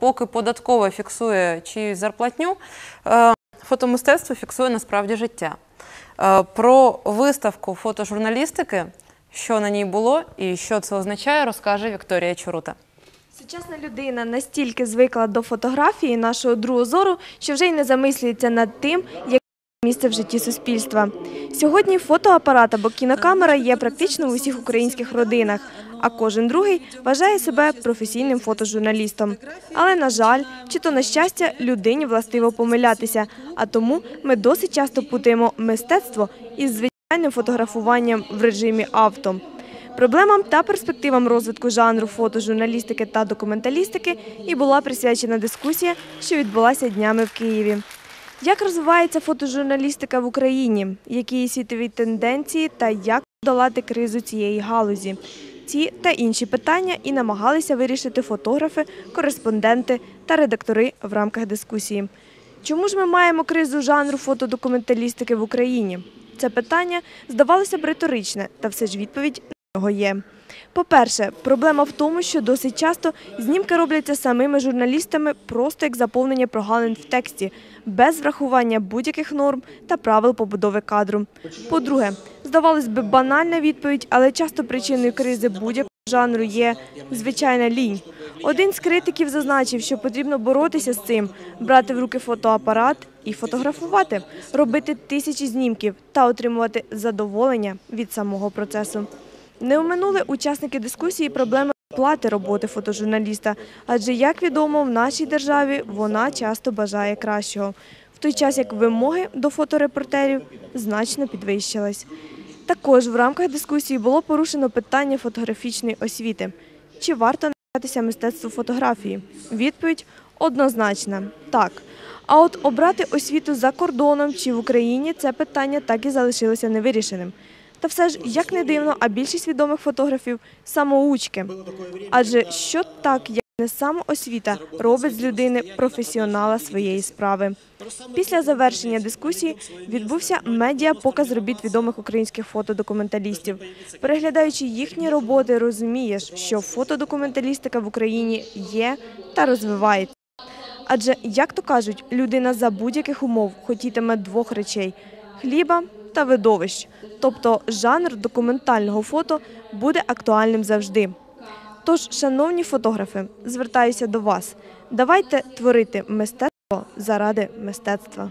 Поки податкова фіксує чиюсь зарплатню, е, фотомистецтво фіксує насправді життя. Е, Про виставку фотожурналістики, що на ній було і що це означає, розкаже Вікторія Чорута. Сучасна людина настільки звикла до фотографії нашого другого зору, що вже й не замислюється над тим, яке місце в житті суспільства. Сьогодні фотоапарат або кінокамера є практично в усіх українських родинах, а кожен другий вважає себе професійним фотожурналістом. Але, на жаль, чи то на щастя, людині властиво помилятися, а тому ми досить часто путаємо мистецтво із звичайним фотографуванням в режимі авто. Проблемам та перспективам розвитку жанру фотожурналістики та документалістики і була присвячена дискусія, що відбулася днями в Києві. Як розвивається фотожурналістика в Україні? Які світові тенденції та як подолати кризу цієї галузі? Ці та інші питання і намагалися вирішити фотографи, кореспонденти та редактори в рамках дискусії. Чому ж ми маємо кризу жанру фотодокументалістики в Україні? Це питання здавалося б риторичне, та все ж відповідь на нього є. По-перше, проблема в тому, що досить часто знімки робляться самими журналістами просто як заповнення прогалин в тексті, без врахування будь-яких норм та правил побудови кадру. По-друге, здавалось би, банальна відповідь, але часто причиною кризи будь-якого жанру є звичайна лінь. Один з критиків зазначив, що потрібно боротися з цим, брати в руки фотоапарат і фотографувати, робити тисячі знімків та отримувати задоволення від самого процесу. Не оминули учасники дискусії проблеми оплати роботи фотожурналіста, адже, як відомо, в нашій державі вона часто бажає кращого, в той час як вимоги до фоторепортерів значно підвищились. Також в рамках дискусії було порушено питання фотографічної освіти. Чи варто навчатися мистецтву фотографії? Відповідь однозначна – так. А от обрати освіту за кордоном чи в Україні це питання так і залишилося невирішеним. Та все ж, як не дивно, а більшість відомих фотографів самоучки. Адже що так, як не самоосвіта, робить з людини професіонала своєї справи. Після завершення дискусії відбувся медіа-показ робіт відомих українських фотодокументалістів. Переглядаючи їхні роботи, розумієш, що фотодокументалістика в Україні є та розвивається. Адже, як то кажуть, людина за будь-яких умов хотітиме двох речей хліба та видовищ. Тобто жанр документального фото буде актуальним завжди. Тож, шановні фотографи, звертаюся до вас. Давайте творити мистецтво заради мистецтва.